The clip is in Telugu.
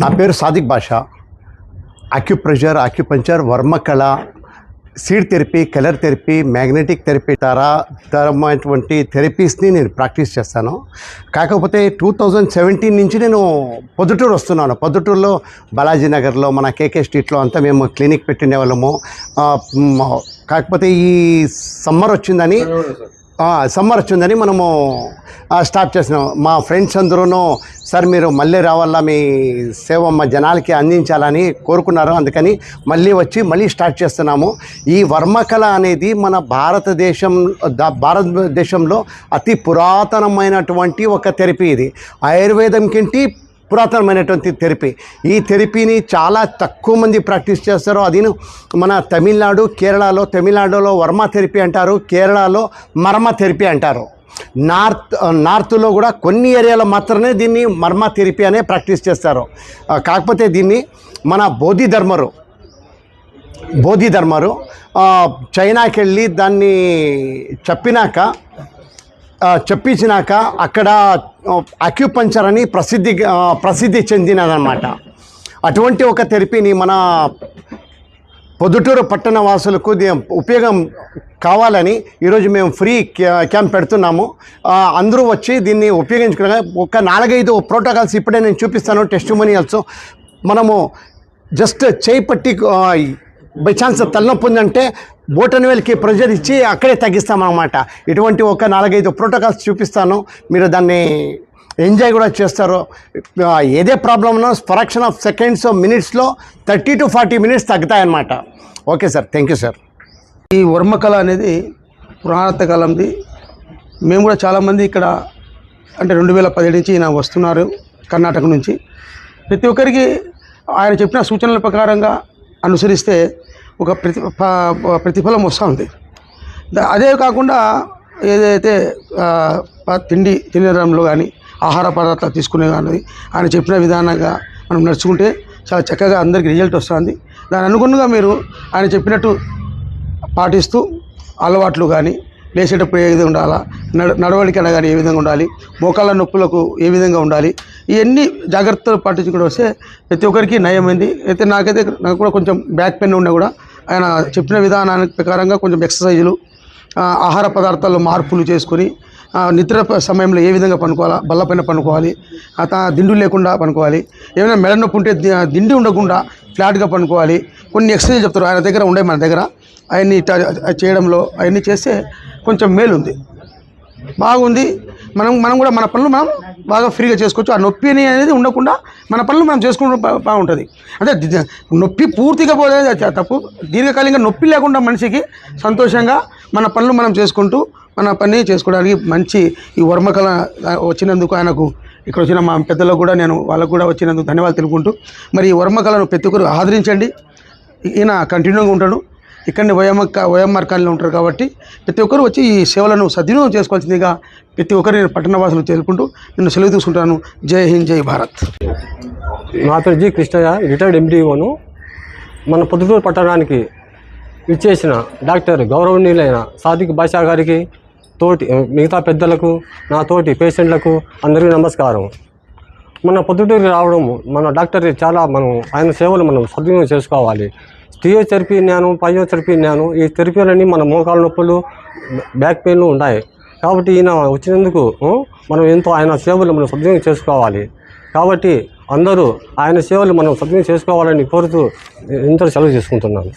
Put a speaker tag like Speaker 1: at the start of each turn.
Speaker 1: నా పేరు Sadiq Basha. Acupressure acupuncture Varmakala seed therapy colour therapy magnetic therapy తరా తరమైనటువంటి థెరపీస్ని నేను ప్రాక్టీస్ చేస్తాను. కాకపోతే టూ థౌజండ్ సెవెంటీన్ నుంచి నేను పొద్దుటూరు వస్తున్నాను. పొద్దుటూరులో బాలాజీ నగర్లో మన కేకే స్ట్రీట్లో అంతా మేము క్లినిక్ పెట్టిండే వాళ్ళము కాకపోతే ఈ సమ్మర్ వచ్చిందని సమ్మర్ వచ్చిందని మనము స్టార్ట్ చేసినాం. మా ఫ్రెండ్స్ అందరూ సార్ మీరు మళ్ళీ రావాలా? మీ సేవ మా జనాలకి అందించాలని కోరుకున్నారు. అందుకని మళ్ళీ వచ్చి మళ్ళీ స్టార్ట్ చేస్తున్నాము. ఈ వర్మకళ అనేది మన భారతదేశం భారతదేశంలో అతి పురాతనమైనటువంటి ఒక థెరపీ ఇది. ఆయుర్వేదం కింటి పురాతనమైనటువంటి థెరపీ. ఈ థెరపీని చాలా తక్కువ మంది ప్రాక్టీస్ చేస్తారు. అది మన తమిళనాడు కేరళలో తమిళనాడులో వర్మ థెరపీ అంటారు కేరళలో మర్మ థెరపీ అంటారు. నార్త్ నార్త్లో కూడా కొన్ని ఏరియాలో మాత్రమే దీన్ని మర్మ థెరపీ అనే ప్రాక్టీస్ చేస్తారు. కాకపోతే దీన్ని మన బోధి ధర్మరు బోధి ధర్మరు చైనాకి వెళ్ళి దాన్ని చెప్పినాక చెప్పించినాక అక్కడ అక్యుపంచర్ అని ప్రసిద్ధి ప్రసిద్ధి చెందినదన్నమాట. అటువంటి ఒక థెరపీని మన పొద్దుటూరు పట్టణ వాసులకు ఉపయోగం కావాలని ఈరోజు మేము ఫ్రీ క్యాంప్ పెడుతున్నాము. అందరూ వచ్చి దీన్ని ఉపయోగించుకునే ఒక నాలుగైదు ప్రోటోకాల్స్ ఇప్పుడే నేను చూపిస్తాను టెస్ట్ మనము జస్ట్ చేయి పట్టి బై ఛాన్స్ తలనొప్పి ఉందంటే బోటన్ ప్రెజర్ ఇచ్చి అక్కడే తగ్గిస్తామన్నమాట. ఇటువంటి ఒక నాలుగైదు ప్రోటోకాల్స్ చూపిస్తాను. మీరు దాన్ని ఎంజాయ్ కూడా చేస్తారు. ఏదే ప్రాబ్లమ్నో ఫ్రాక్షన్ ఆఫ్ సెకండ్స్ మినిట్స్లో thirty to forty minutes తగ్గుతాయన్నమాట. Okay sir. Thank you sir.
Speaker 2: ఈ వర్మకళ అనేది పురాతన కాలంది. మేము కూడా చాలామంది ఇక్కడ అంటే రెండు వేల పదిహేడు నుంచి ఈయన వస్తున్నారు కర్ణాటక నుంచి. ప్రతి ఒక్కరికి ఆయన చెప్పిన సూచనల ప్రకారంగా అనుసరిస్తే ఒక ప్రతి ప్రతిఫలం వస్తుంది అదే కాకుండా ఏదైతే తిండి తినడంలో కానీ ఆహార పదార్థాలు తీసుకునే కానీ ఆయన చెప్పిన విధానంగా మనం నడుచుకుంటే చాలా చక్కగా అందరికీ రిజల్ట్ వస్తుంది. దాని అనుగుణంగా మీరు ఆయన చెప్పినట్టు పాటిస్తూ అలవాట్లు కానీ లేచేటప్పుడు ఏ విధంగా ఉండాలా నడ నడవడికైనా కానీ ఏ విధంగా ఉండాలి మోకాళ్ళ నొప్పులకు ఏ విధంగా ఉండాలి ఇవన్నీ జాగ్రత్తలు పాటించుకుంటూ వస్తే ప్రతి ఒక్కరికి నయమైంది. అయితే నాకైతే నాకు కూడా కొంచెం బ్యాక్ పెయిన్ ఉన్నా కూడా ఆయన చెప్పిన విధానానికి ప్రకారంగా కొంచెం ఎక్సర్సైజులు ఆహార పదార్థాల్లో మార్పులు చేసుకొని నిద్ర సమయంలో ఏ విధంగా పనుకోవాలా బల్లపైన పనుకోవాలి దిండు లేకుండా పనుకోవాలి ఏమైనా మెడ నొప్పి ఉంటే దిండి ఉండకుండా ఫ్లాట్గా పనుకోవాలి కొన్ని ఎక్సర్సైజ్ చెప్తారు ఆయన దగ్గర ఉండే మన దగ్గర అవన్నీ చేయడంలో అవన్నీ చేస్తే కొంచెం మేలుంది. బాగుంది మనం మనం కూడా మన పనులు మనం బాగా ఫ్రీగా చేసుకోవచ్చు. ఆ నొప్పి అనేది ఉండకుండా మన పనులు మనం చేసుకుంటూ బాగుంటుంది. అంటే నొప్పి పూర్తిగా పోతే తప్పు. దీర్ఘకాలికంగా నొప్పి లేకుండా మనిషికి సంతోషంగా మన పనులు మనం చేసుకుంటూ మన పని చేసుకోవడానికి మంచి ఈ వర్మకళ వచ్చినందుకు ఆయనకు ఇక్కడ వచ్చిన మా పెద్దలకు కూడా నేను వాళ్ళకు కూడా వచ్చినందుకు ధన్యవాదాలు తెలుపుకుంటూ మరి ఈ వర్మకళను ప్రతి ఒక్కరు ఆదరించండి. ఈయన కంటిన్యూగా ఉంటాడు. ఇక్కడనే ఓఎం ఓఎంఆర్ కాలనీలో ఉంటారు కాబట్టి ప్రతి ఒక్కరు వచ్చి ఈ సేవలను సద్వినియోగం చేసుకోవాల్సిందిగా ప్రతి ఒక్కరు నేను పట్టణవాసులు తెలుపుకుంటూ నేను సెలవు తీసుకుంటాను. జై హింద్ జై భారత్.
Speaker 3: మాతృజీ కృష్ణయ్య రిటైర్డ్ ఎండిఓను మన పొద్దుటూరు పట్టణానికి ఇచ్చేసిన డాక్టర్ గౌరవనీయులైన సాదిక్ బాషా గారికి తోటి మిగతా పెద్దలకు నా తోటి పేషెంట్లకు అందరికీ నమస్కారం. మన పొద్దుటూరు రావడం మన డాక్టర్ చాలా మనం ఆయన సేవలు మనం సద్వినియోగం చేసుకోవాలి. థియోథెరపీ జ్ఞానం పయోథెరపీ జ్ఞానం ఈ థెరపీలన్నీ మన మోకాల నొప్పులు బ్యాక్ పెయిన్లు ఉన్నాయి కాబట్టి ఈయన వచ్చినందుకు మనం ఎంతో ఆయన సేవలు మనం సద్వినియోగం చేసుకోవాలి. కాబట్టి అందరూ ఆయన సేవలు మనం సద్వినియోగం చేసుకోవాలని కోరుతూ ఎంతో సెలవు చేసుకుంటున్నాను.